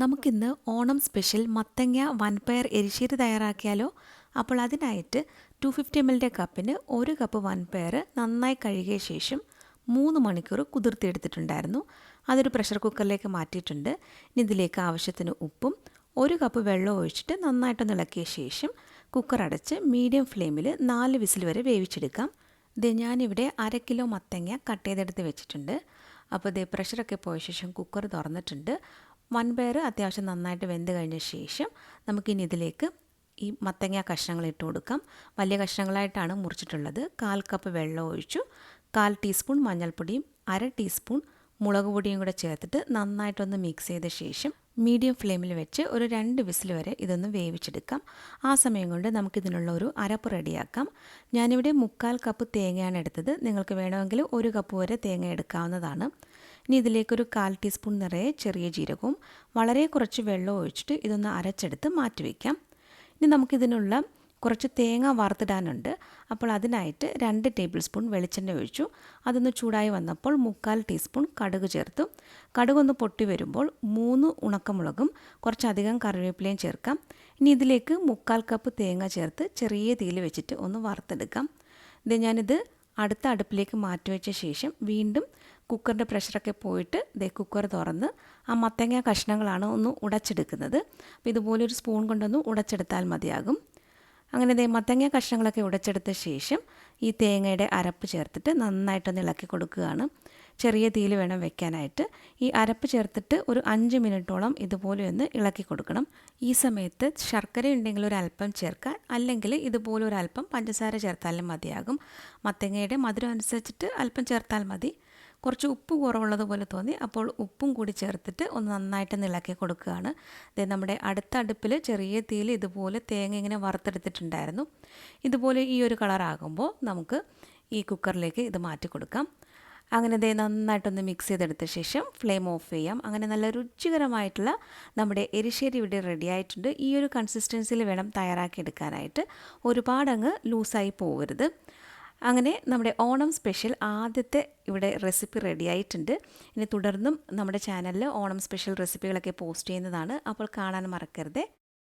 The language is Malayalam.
നമുക്കിന്ന് ഓണം സ്പെഷ്യൽ മത്തങ്ങ വൻപയർ എരിശ്ശേരി തയ്യാറാക്കിയാലോ? അപ്പോൾ അതിനായിട്ട് ടു ഫിഫ്റ്റി എം എല്ലിന്റെ കപ്പിന് ഒരു കപ്പ് വൻപയർ നന്നായി കഴുകിയ ശേഷം മൂന്ന് മണിക്കൂർ കുതിർത്തിയെടുത്തിട്ടുണ്ടായിരുന്നു. അതൊരു പ്രഷർ കുക്കറിലേക്ക് മാറ്റിയിട്ടുണ്ട്. ഇനി ഇതിലേക്ക് ആവശ്യത്തിന് ഉപ്പും ഒരു കപ്പ് വെള്ളം ഒഴിച്ചിട്ട് നന്നായിട്ടൊന്ന് ഇളക്കിയ ശേഷം കുക്കർ അടച്ച് മീഡിയം ഫ്ലെയിമിൽ നാല് വിസിൽ വരെ വേവിച്ചെടുക്കാം. ഇത് ഞാനിവിടെ അര കിലോ മത്തങ്ങ കട്ട് ചെയ്തെടുത്ത് വെച്ചിട്ടുണ്ട്. അപ്പോൾ ഇത് പ്രഷറൊക്കെ പോയ ശേഷം കുക്കർ തുറന്നിട്ടുണ്ട്. വൻപയർ അത്യാവശ്യം നന്നായിട്ട് വെന്ത് കഴിഞ്ഞ ശേഷം നമുക്കിനി ഇതിലേക്ക് ഈ മത്തങ്ങ കഷ്ണങ്ങൾ ഇട്ട് കൊടുക്കാം. വലിയ കഷ്ണങ്ങളായിട്ടാണ് മുറിച്ചിട്ടുള്ളത്. കാൽ കപ്പ് വെള്ളം ഒഴിച്ചു. കാൽ ടീസ്പൂൺ മഞ്ഞൾപ്പൊടിയും അര ടീസ്പൂൺ മുളക് പൊടിയും കൂടെ ചേർത്തിട്ട് നന്നായിട്ടൊന്ന് മിക്സ് ചെയ്ത ശേഷം മീഡിയം ഫ്ലെയിമിൽ വെച്ച് ഒരു രണ്ട് വിസിൽ വരെ ഇതൊന്ന് വേവിച്ചെടുക്കാം. ആ സമയം കൊണ്ട് നമുക്കിതിനുള്ള ഒരു അരപ്പ് റെഡിയാക്കാം. ഞാനിവിടെ മുക്കാൽ കപ്പ് തേങ്ങയാണ് എടുത്തത്. നിങ്ങൾക്ക് വേണമെങ്കിൽ ഒരു കപ്പ് വരെ തേങ്ങ എടുക്കാവുന്നതാണ്. ഇനി ഇതിലേക്കൊരു കാൽ ടീസ്പൂൺ നിറയെ ചെറിയ ജീരകവും വളരെ കുറച്ച് വെള്ളം ഒഴിച്ചിട്ട് ഇതൊന്ന് അരച്ചെടുത്ത് മാറ്റി വയ്ക്കാം. ഇനി നമുക്കിതിനുള്ള കുറച്ച് തേങ്ങ വറുത്തിടാനുണ്ട്. അപ്പോൾ അതിനായിട്ട് രണ്ട് ടേബിൾ സ്പൂൺ വെളിച്ചെണ്ണ ഒഴിച്ചു. അതൊന്ന് ചൂടായി വന്നപ്പോൾ മുക്കാൽ ടീസ്പൂൺ കടുക് ചേർത്തു. കടുകൊന്ന് പൊട്ടി വരുമ്പോൾ മൂന്ന് ഉണക്കമുളകും കുറച്ചധികം കറിവേപ്പിലയും ചേർക്കാം. ഇനി ഇതിലേക്ക് മുക്കാൽ കപ്പ് തേങ്ങ ചേർത്ത് ചെറിയ തീയിൽ വെച്ചിട്ട് ഒന്ന് വറുത്തെടുക്കാം. ഇത് ഞാനിത് അടുത്ത അടുപ്പിലേക്ക് മാറ്റി വെച്ച ശേഷം വീണ്ടും കുക്കറിന്റെ പ്രഷറൊക്കെ പോയിട്ട് ദേ കുക്കർ തുറന്ന് ആ മത്തങ്ങ കഷ്ണങ്ങളാണ് ഒന്ന് ഉടച്ചെടുക്കുന്നത്. അപ്പോൾ ഇതുപോലെ ഒരു സ്പൂൺ കൊണ്ടൊന്ന് ഉടച്ചെടുത്താൽ മതിയാകും. അങ്ങനെ ദേ മത്തങ്ങ കഷ്ണങ്ങളൊക്കെ ഉടച്ചെടുത്ത ശേഷം ഈ തേങ്ങയുടെ അരപ്പ് ചേർത്തിട്ട് നന്നായിട്ടൊന്ന് ഇളക്കി കൊടുക്കുകയാണ്. ചെറിയ തീയിൽ വേണം വെക്കാനായിട്ട്. ഈ അരപ്പ് ചേർത്തിട്ട് ഒരു അഞ്ച് മിനിറ്റോളം ഇതുപോലെ ഒന്ന് ഇളക്കി കൊടുക്കണം. ഈ സമയത്ത് ശർക്കര ഉണ്ടെങ്കിൽ ഒരു അല്പം ചേർക്കാം അല്ലെങ്കിൽ ഇതുപോലെ ഒരു അല്പം പഞ്ചസാര ചേർത്താലും മതിയാകും. മത്തങ്ങയുടെ മധുരം അനുസരിച്ചിട്ട് അല്പം ചേർത്താൽ മതി. കുറച്ച് ഉപ്പ് കുറവുള്ളതുപോലെ തോന്നി. അപ്പോൾ ഉപ്പും കൂടി ചേർത്തിട്ട് ഒന്ന് നന്നായിട്ട് ഇളക്കി കൊടുക്കുകയാണ്. ഇത് നമ്മുടെ അടുത്ത അടുപ്പിൽ ചെറിയ തീയിൽ ഇതുപോലെ തേങ്ങ ഇങ്ങനെ വറുത്തെടുത്തിട്ടുണ്ടായിരുന്നു. ഇതുപോലെ ഈ ഒരു കളറാകുമ്പോൾ നമുക്ക് ഈ കുക്കറിലേക്ക് ഇത് മാറ്റി കൊടുക്കാം. അങ്ങനെ ഇതേ നന്നായിട്ടൊന്ന് മിക്സ് ചെയ്തെടുത്ത ശേഷം ഫ്ലെയിം ഓഫ് ചെയ്യാം. അങ്ങനെ നല്ല രുചികരമായിട്ടുള്ള നമ്മുടെ എരിശ്ശേരി ഇവിടെ റെഡി ആയിട്ടുണ്ട്. ഈ ഒരു കൺസിസ്റ്റൻസിയിൽ വേണം തയ്യാറാക്കി എടുക്കാനായിട്ട് ഒരുപാടങ്ങ് ലൂസായി പോകരുത് അങ്ങനെ നമ്മുടെ ഓണം സ്പെഷ്യൽ ആദ്യത്തെ ഇവിടെ റെസിപ്പി റെഡി ആയിട്ടുണ്ട് ഇനി തുടർന്നും നമ്മുടെ ചാനലിൽ ഓണം സ്പെഷ്യൽ റെസിപ്പികളൊക്കെ പോസ്റ്റ് ചെയ്യുന്നതാണ്. അപ്പോൾ കാണാൻ മറക്കരുത്.